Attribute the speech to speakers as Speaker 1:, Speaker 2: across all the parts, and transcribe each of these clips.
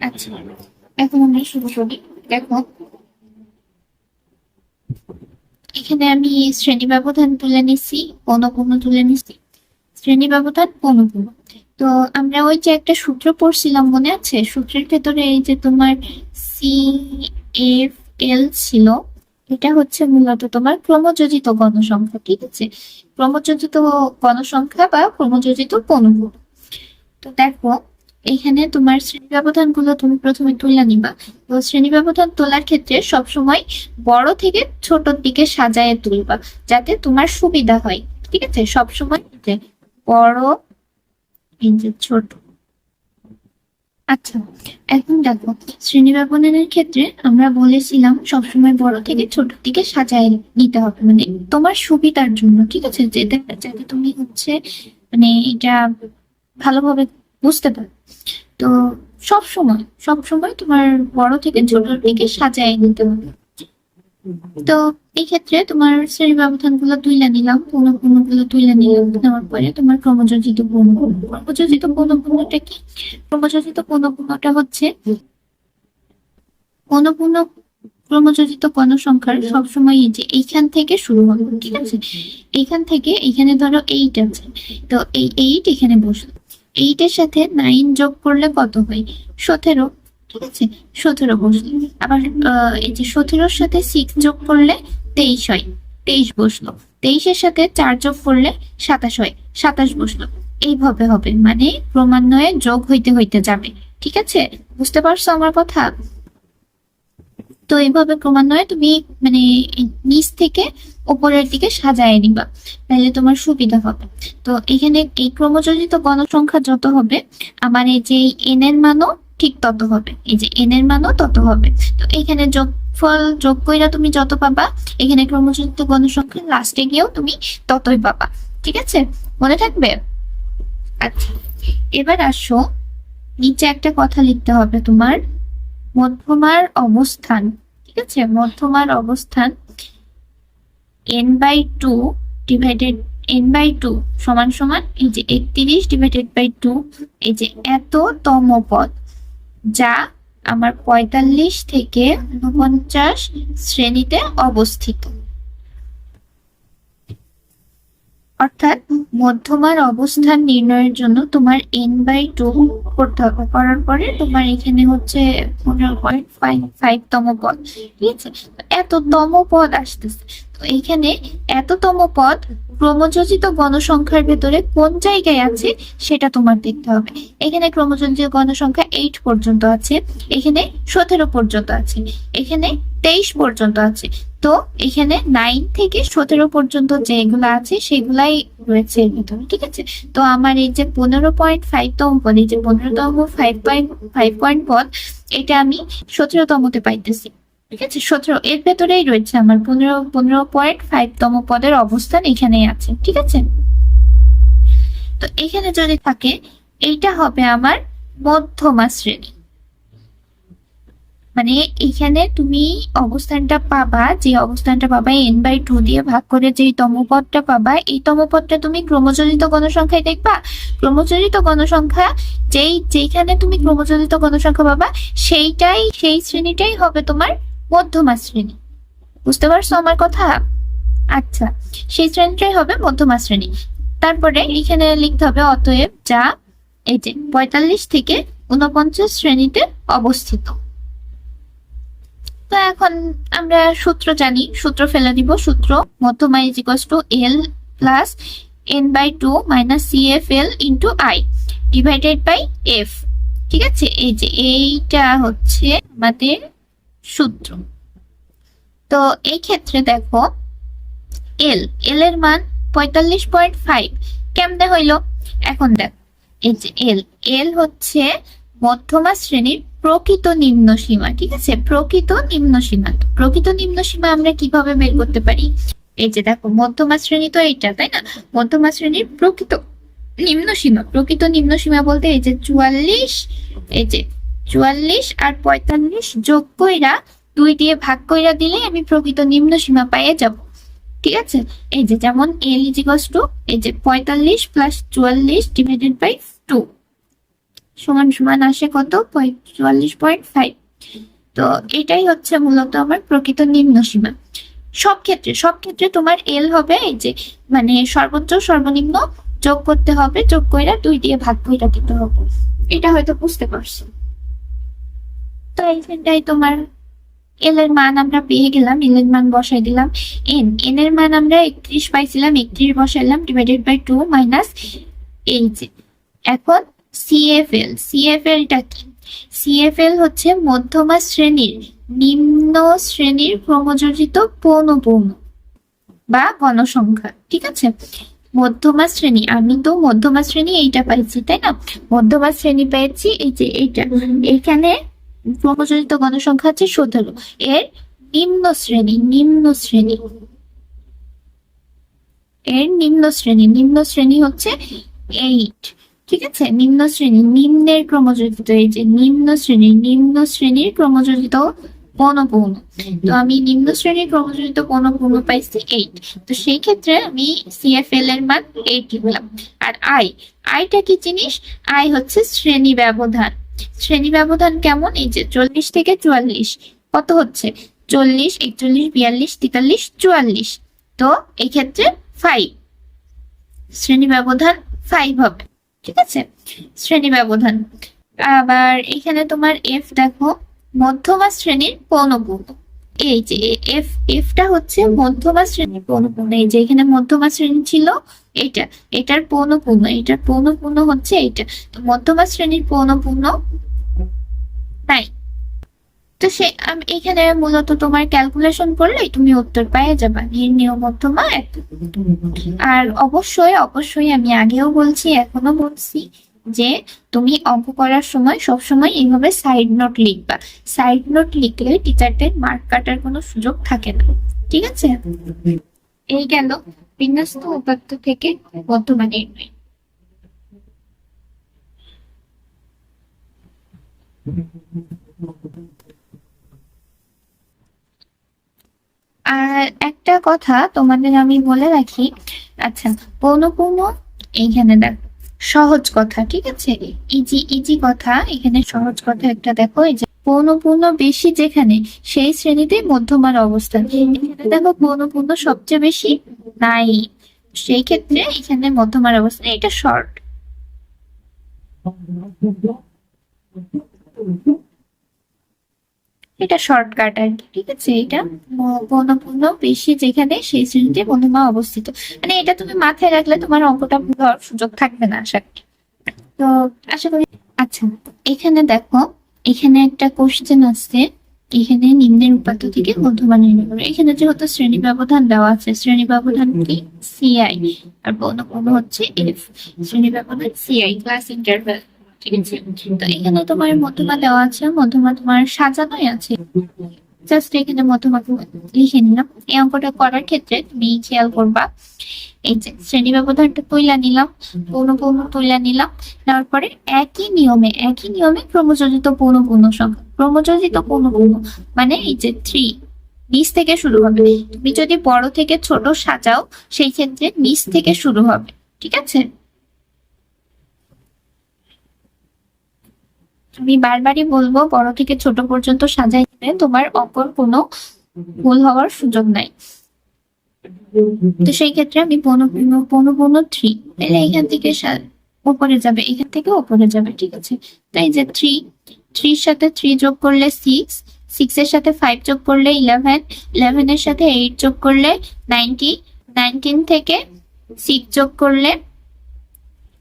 Speaker 1: আচ্ছা। এখন এখানে আমি শ্রেণি ব্যবধান তুলে নিছি পৌনপূর্ণ তুলে নিছি। শ্রেণি ব্যবধান পৌনপূর্ণ তো আমরা ওই যে একটা সূত্র পড়ছিলাম মনে আছে? সূত্রের ভেতরে এই যে তোমার সি এফ এল ছিল, এটা হচ্ছে মূলত তোমার ক্রমযোজিত গণসংখ্যা ঠিক আছে? ক্রমযোজিত গণসংখ্যা বা ক্রমযোজিত পৌনপূর্ণ তো দেখো এখানে তোমার শ্রেণি ব্যবধানগুলো তুমি প্রথমে তুলে নিবা। তো শ্রেণি ব্যবধান তোলার ক্ষেত্রে সবসময় বড় থেকে ছোটর দিকে সাজায় তুলবা, যাতে তোমার সুবিধা হয়, ঠিক আছে? সবসময় বড় ছোট। আচ্ছা এখন দেখো, শ্রেণি ব্যবধানের ক্ষেত্রে আমরা বলেছিলাম সবসময় বড় থেকে ছোট দিকে সাজায় নিতে হবে মানে তোমার সুবিধার জন্য, ঠিক আছে? যেটা যাতে তুমি হচ্ছে মানে এটা ভালোভাবে বুঝতে পারো। তো সব সময় সব সময় তোমার বড় থেকে ছোটর দিকে সাজায় নিতে হবে। তো এই ক্ষেত্রে তোমার শ্রেণি ব্যবধানগুলো তুলে নিলাম পূর্ণপূর্ণগুলো তুলে নিলাম, নেওয়ার পরে তোমার ক্রমযোজিত ক্রমযোজিত কি? ক্রমযোজিত পূর্ণপূর্ণটা হচ্ছে পূর্ণপূর্ণ ক্রমযোজিত গণসংখ্যার সবসময় এই যে এইখান থেকে শুরু হবে, ঠিক আছে? এইখান থেকে এখানে ধরো এইট আছে। তো এই এইট এখানে বসল। এইটের সাথে নাইন যোগ করলে কত হয়? সতেরো। ঠিক আছে? সতেরো বসল। আবার এই যে সতেরোর সাথে সিক্স যোগ করলে তেইশ হয়। তেইশ বসল। তেইশের সাথে চার যোগ করলে সাতাশ হয়। সাতাশ বসল। এইভাবে হবে। মানে ক্রমান্বয়ে যোগ হইতে হইতে যাবে। ঠিক আছে? বুঝতে পারছ আমার কথা? তো এইভাবে ক্রমান্বয়ে তুমি মানে নিচ থেকে উপরের দিকে সাজায় নিবা, তাহলে তোমার সুবিধা হবে। তো এখানে এই ক্রমযোজিত গণসংখ্যা যত হবে, আমার এই যে এন এর মানও ঠিক তত হবে, এই যে এন এর মানও তত হবে। তো এখানে যোগফল যোগ কইরা তুমি যত পাবা, এখানে ক্রমযোজিত গণসংখ্যা লাস্টে গিয়েও তুমি ততই পাবা, ঠিক আছে? মনে থাকবে? আচ্ছা এবার আসো, নিচে একটা কথা লিখতে হবে তোমার মধ্যমার অবস্থান। ঠিক আছে মধ্যমার অবস্থান N by two divided N by two সমান সমান এই যে একত্রিশ ডিভাইডেড বাই টু এই যে এত তম পদ যা আমার পঁয়তাল্লিশ থেকে উনপঞ্চাশ শ্রেণীতে অবস্থিত। অর্থাৎ মধ্যমার অবস্থান নির্ণয়ের জন্য তোমার এন বাই টু করতে হবে। করার পরে তোমার এখানে হচ্ছে পনেরো পয়েন্ট ফাইভ ফাইভ তম পদ, ঠিক আছে? এত তম পদ আসতেছে। এখানে এততম পদ ক্রমযোজিত গণসংখ্যার ভেতরে কোন জায়গায় আছে সেটা তোমার দেখতে হবে। এখানে ক্রমযোজিত গণসংখ্যা এইট পর্যন্ত আছে, এখানে সতেরো পর্যন্ত আছে, এখানে তেইশ পর্যন্ত আছে। তো এখানে নাইন থেকে সতেরো পর্যন্ত যেগুলো আছে সেগুলাই রয়েছে এর ঠিক আছে? তো আমার এই যে পনেরো পয়েন্ট ফাইভ তম পদ, এই যে পনেরোতম ফাইভ পয়েন্ট ফাইভ পয়েন্ট পদ, এটা আমি সতেরোতমতে পাইতেছি। ঠিক আছে, সতেরো, এর ভেতরেই রয়েছে আমার পনেরো পনেরো পয়েন্ট ফাইভ তম পদের অবস্থান এখানেই আছে, ঠিক আছে? তো এখানে যদি থাকে, এইটা হবে আমার মধ্যমা শ্রেণি। মানে এখানে তুমি অবস্থানটা পাবা, যে অবস্থানটা পাবা এন বাই টু দিয়ে ভাগ করে যে তমপদটা পাবা, এই তমপদটা তুমি ক্রমযোজিত গণসংখ্যায় দেখবা? ক্রমযোজিত গণসংখ্যা, যেই, যেইখানে তুমি ক্রমযোজিত গণসংখ্যা পাবা, সেইটাই, সেই শ্রেণীটাই হবে তোমার মধ্যমা শ্রেণি। বুঝতে পারছ আমার কথা? আচ্ছা সেই শ্রেণীটাই হবে মধ্যমা শ্রেণি। তারপরে এখানে লিখতে হবে অতএব যা এই যে পঁয়তাল্লিশ থেকে উনপঞ্চাশ শ্রেণীতে অবস্থিত। তো এখন আমরা সূত্র জানি, সূত্র ফেলে দিব সূত্র মধ্যমা is equals to L plus N by two minus C F L into I divided by F ঠিক আছে? এই যে এইটা হচ্ছে আমাদের সূত্র। তো এই ক্ষেত্রে দেখো এল এল এর মান পঁয়তাল্লিশ পয়েন্ট ফাইভ কেমনে হইল? এখন দেখো, এই যে এল এল হচ্ছে মধ্যমা শ্রেণির প্রকৃত নিম্ন সীমা, ঠিক আছে? প্রকৃত নিম্ন সীমা। প্রকৃত নিম্ন সীমা আমরা কীভাবে বের করতে পারি? এই যে দেখো, মধ্যমা শ্রেণি তো এইটা, তাই না? মধ্যমা শ্রেণির প্রকৃত নিম্ন সীমা। প্রকৃত নিম্ন সীমা বলতে এই যে চুয়াল্লিশ, এই যে চুয়াল্লিশ আর পঁয়তাল্লিশ যোগ কইরা দুই দিয়ে ভাগ কইরা দিলে আমি প্রকৃত নিম্ন সীমা পাইয়ে যাব। ঠিক আছে? এই যে যেমন এল ইজিকস টু এই যে পঁয়তাল্লিশ প্লাস চুয়াল্লিশ ডিভাইডেড বাই টু সমান সমান আসে কত? চুয়াল্লিশ পয়েন্ট ফাইভ তো এটাই হচ্ছে মূলত আমার প্রকৃত নিম্ন সীমা। সব ক্ষেত্রে সব ক্ষেত্রে তোমার এল হবে এই যে মানে সর্বোচ্চ, সর্বনিম্ন যোগ করতে হবে, যোগ করে দুই দিয়ে ভাগ করে দিতে হবে। এটা হয়তো বুঝতে পারছ। তো এইখানটাই তোমার এল এর মান আমরা পেয়ে গেলাম এল এর মান বসাই দিলাম। এন এন এর মান আমরা একত্রিশ পাইছিলাম একত্রিশ বসাইলাম divided by two minus H এখন সিএফএল সিএফএলটা কি? সিএফএল হচ্ছে মধ্যমা শ্রেণির নিম্ন শ্রেণির ক্রমযোজিত পৌনপৌন বা গণসংখ্যা ঠিক আছে? মধ্যমা শ্রেণি আমি তো মধ্যমা শ্রেণি এইটা পাইছি তাই না? মধ্যমা শ্রেণি পেয়েছি এই যে এইটা। এখানে ক্রমযোজিত গণসংখ্যা হচ্ছে সতেরো এর নিম্ন শ্রেণি নিম্ন শ্রেণি। এর নিম্ন শ্রেণি নিম্ন শ্রেণি হচ্ছে এইট ঠিক আছে? নিম্ন শ্রেণি, নিম্নের ক্রমযোজিত, এই যে নিম্ন শ্রেণি, নিম্ন শ্রেণির ক্রমযোজিত পৌনপৌন তো আমি নিম্ন শ্রেণির ক্রমযোজিত পৌনপৌন পাইছি এইট তো সেই ক্ষেত্রে আমি সিএফএল এর মান এইট লিখলাম। আর আই আইটা কি জিনিস? আই হচ্ছে শ্রেণি ব্যবধান। শ্রেণি ব্যবধান কেমন? এই যে চল্লিশ থেকে চুয়াল্লিশ। কত হচ্ছে? চল্লিশ, একচল্লিশ, বিয়াল্লিশ, তেতাল্লিশ, চুয়াল্লিশ। তো এই ক্ষেত্রে ফাইভ শ্রেণি ব্যবধান ফাইভ হবে। ঠিক আছে? শ্রেণি ব্যবধান। আবার এখানে তোমার এফ দেখো, মধ্যমা শ্রেণির পৌনপূর্ণ এই যে এফ এফটা হচ্ছে মধ্যমা শ্রেণির পৌনপূর্ণ এই যে এখানে মধ্যমা শ্রেণি ছিল এটা, এটার পৌনপূর্ণ এটার পৌনপূর্ণ হচ্ছে এইটা। তো মধ্যমা শ্রেণির পৌনপূর্ণ তাই। তো সে এখানে মূলত তোমার ক্যালকুলেশন করলেই তুমি উত্তর পেয়ে যাবা, নির্ণয় মধ্যমা আর অবশ্যই অবশ্যই আমি আগেও বলছি, এখনও বলছি যে তুমি অঙ্ক করার সময় সবসময় এইভাবে সাইড নোট লিখবা। সাইড নোট লিখলে টিচারদের মার্ক কাটার কোনো সুযোগ থাকে না। ঠিক আছে? এই গেল বিন্যস্ত উপাত্ত থেকে বর্তমান আর একটা কথা তোমাদের আমি বলে রাখি আচ্ছা পৌনপূর্ণ এইখানে দেখো। সহজ কথা, ঠিক আছে? ইজি ইজি কথা, এখানে সহজ কথা একটা দেখো, এই যে পৌনপূর্ণ বেশি যেখানে, সেই শ্রেণীতে মধ্যমার অবস্থান। এখানে দেখো পৌনপূর্ণ সবচেয়ে বেশি নাই। সেই ক্ষেত্রে এখানে মধ্যমার অবস্থান, এটা শর্ট এটা শর্টকাট আর কি, ঠিক আছে? এটা পৌনপূর্ণ বেশি যেখানে সেই শ্রেণীতে মধ্যমা অবস্থিত। মানে এটা তুমি মাথায় রাখলে তোমার অঙ্কটা ভুল হওয়ার সুযোগ থাকবে না, আশা করি। তো আশা করি আচ্ছা এখানে দেখো, এখানে একটা কোশ্চেন আছে এখানে নিম্নের উপাত্ত থেকে মধ্যমা নির্ণয়। এখানে যেহেতু শ্রেণি ব্যবধান দেওয়া আছে, শ্রেণি ব্যবধান কি? সিআই আর পৌনপূর্ণ হচ্ছে এফ শ্রেণি ব্যবধান সিআই ক্লাস ইন্টারভেল তো এখানে তোমার মধ্যমা দেওয়া আছে মধ্যমা তোমার সাজানোই আছে। জাস্ট এখানে মধ্যমা লিখে নিলাম। এই অঙ্কটা করার ক্ষেত্রে তুমি খেয়াল করবা। এই যে শ্রেণি ব্যবধানটা তুইলা নিলাম পৌনপূর্ণ তুইলা নিলাম। নেওয়ার পরে একই নিয়মে একই নিয়মে ক্রমযোজিত পৌনপূর্ণ সংখ্যা, ক্রমযোজিত পৌনপূর্ণ মানে এই যে থ্রি নিচ থেকে শুরু হবে। তুমি যদি বড় থেকে ছোট সাজাও, সেই ক্ষেত্রে নিচ থেকে শুরু হবে। ঠিক আছে? আমি বারবারই বলব, বড় থেকে ছোট পর্যন্ত সাজাইতে তোমার অপর কোনো ভুল হওয়ার সুযোগ নাই। তো সেই ক্ষেত্রে আমি পৌনপূর্ণ পৌনপূর্ণ থ্রি তাহলে এখান থেকে উপরে যাবে এখান থেকে উপরে যাবে, ঠিক আছে? তাই যে থ্রি থ্রির সাথে থ্রি যোগ করলে সিক্স সিক্স এর সাথে ফাইভ যোগ করলে ইলেভেন ইলেভেন এর সাথে এইট যোগ করলে নাইনটি নাইনটিন থেকে সিক্স যোগ করলে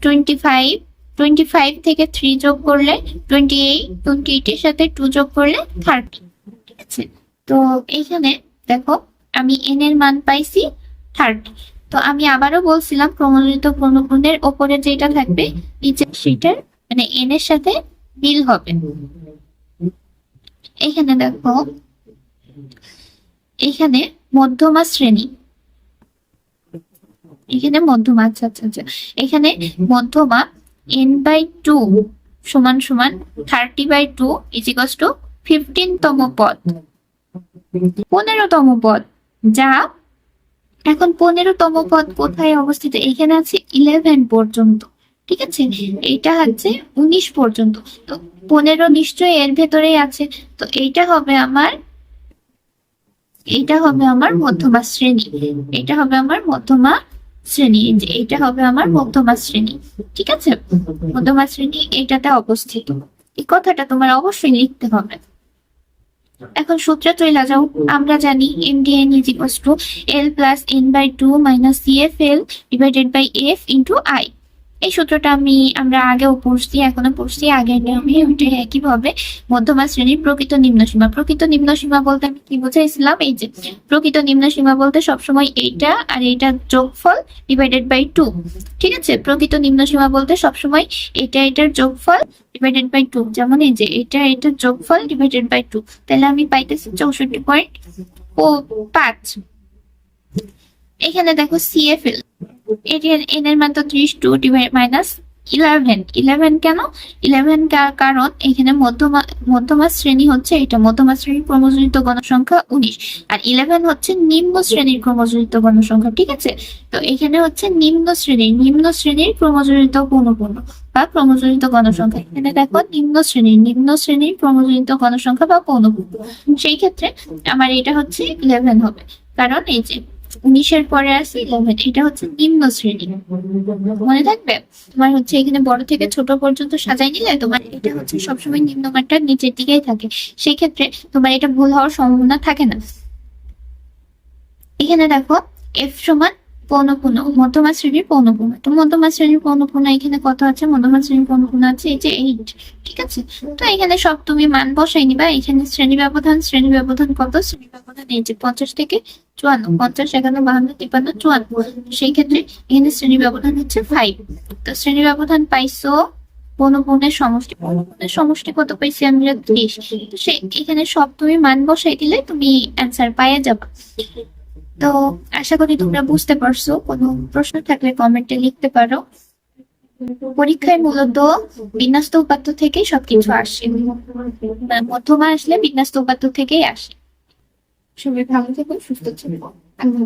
Speaker 1: টোয়েন্টি ফাইভ টোয়েন্টি ফাইভ থেকে থ্রি যোগ করলে টোয়েন্টি এইট টোয়েন্টি এইটের সাথে টু যোগ করলে থার্টি ঠিক আছে। তো এইখানে দেখো আমি এন এর মান পাইছি থার্টি তো আমি আবারও বলছিলাম ক্রমযোজিত পূর্ণপূর্ণের ওপরে যেটা থাকবে নিচে সেটার মানে এন এর সাথে মিল হবে। এখানে দেখো এখানে মধ্যমা শ্রেণি। এখানে মধ্যমা আচ্ছা আচ্ছা আচ্ছা। এখানে মধ্যমা এন বাই টু সমান সমান থার্টি বাই টু ইজিকস টু ফিফটিন তম পদ। পনেরোতম পদ, যা এখন পনেরোতম পদ কোথায় অবস্থিত? এখানে আছে ইলেভেন পর্যন্ত, ঠিক আছে? এইটা হচ্ছে উনিশ পর্যন্ত। তো পনেরো নিশ্চয়ই এর ভেতরেই আছে। তো এইটা হবে আমার, এইটা হবে আমার মধ্যমা শ্রেণি। এটা হবে আমার মধ্যমা শ্রেণি যে এটা হবে আমার মধ্যমা শ্রেণি ঠিক আছে? মধ্যমা শ্রেণি এটাতে অবস্থিত। এই কথাটা তোমার অবশ্যই লিখতে হবে। এখন সূত্র চলে যাও। আমরা জানি M D N is equal to L plus N by two minus C F L divided by F into I এই সূত্রটা আমি, আমরা আগেও পড়ছি, এখনও পড়ছি, আগের নিয়মে ওইটা একইভাবে মধ্যমা শ্রেণির প্রকৃত নিম্ন সীমা। প্রকৃত নিম্ন সীমা বলতে আমি কি বুঝাইছিলাম? এই যে, প্রকৃত নিম্ন সীমা বলতে সবসময় এইটা আর এইটা যোগফল ডিভাইডেড বাই টু ঠিক আছে? প্রকৃত নিম্ন সীমা বলতে সবসময় এটা এটার যোগফল ডিভাইডেড বাই টু যেমন এই যে এটা এটার যোগফল ডিভাইডেড বাই টু তাহলে আমি পাইতেছি চৌষট্টি পয়েন্ট ও পাঁচ। এখানে দেখো সিএফএল এন এর মান তো ত্রিশ two divide minus eleven eleven কেন? ইলেভেন কারণ এখানে মধ্যমা মধ্যমা শ্রেণি হচ্ছে এটা। মধ্যমা শ্রেণির ক্রমজনিত গণসংখ্যা উনিশ। আর ইলেভেন হচ্ছে নিম্ন শ্রেণির ক্রমজনিত গণসংখ্যা ঠিক আছে? তো এখানে হচ্ছে নিম্ন শ্রেণির নিম্ন শ্রেণির ক্রমজনিত পূর্ণপূর্ণ বা ক্রমজনিত গণসংখ্যা এখানে দেখো নিম্ন শ্রেণির নিম্ন শ্রেণির ক্রমজনিত গণসংখ্যা বা পৌনপূর্ণ সেই ক্ষেত্রে আমার এটা হচ্ছে ইলেভেন হবে। কারণ এই যে উনিশের পরে ইলেভেন এটা হচ্ছে নিম্ন শ্রেণি। মনে থাকবে? তোমার হচ্ছে এখানে বড় থেকে ছোট পর্যন্ত সাজাই নিলে তোমার এটা হচ্ছে সবসময় নিম্নমানটা নিচের দিকেই থাকে। সেই ক্ষেত্রে তোমার এটা ভুল হওয়ার সম্ভাবনা থাকে না। এখানে দেখো এফ সমান পৌনপূর্ণ মধ্যমা শ্রেণির পৌনপূর্ণ তো মধ্যমা শ্রেণির পৌনপূর্ণ এখানে কত আছে? মধ্যমা শ্রেণির পৌনপূর্ণ আছে এই যে এইট ঠিক আছে? তো এখানে সব তুমি মান বসাই নিবা, এখানে শ্রেণি ব্যবধান শ্রেণি ব্যবধান কত? শ্রেণি ব্যবধান এই যে পঞ্চাশ থেকে চুয়ান্ন, পঞ্চাশ, একান্ন, বাহান্ন, তিপ্পান্ন, চুয়ান্ন। সেই ক্ষেত্রে এখানে শ্রেণি ব্যবধান হচ্ছে ফাইভ তো শ্রেণি ব্যবধান পাইছো পৌনপূর্ণের সমষ্টি পৌনপূর্ণের সমষ্টি কত পাইছি আমরা? ত্রিশ তো সে এখানে সব তুমি মান বসাই দিলে তুমি অ্যান্সার পাইয়ে যাবে। তো আশা করি তোমরা বুঝতে পারছ, কোনো প্রশ্ন থাকলে কমেন্টে লিখতে পারো। পরীক্ষায় মূলত বিন্যাস্ত উপাত্ত থেকে সবকিছু আসে। মধ্যমা আসলে বিন্যাস্ত উপাত্ত থেকেই আসে। সবাই ভালো থেকো, সুস্থ ছিল আল্লাহ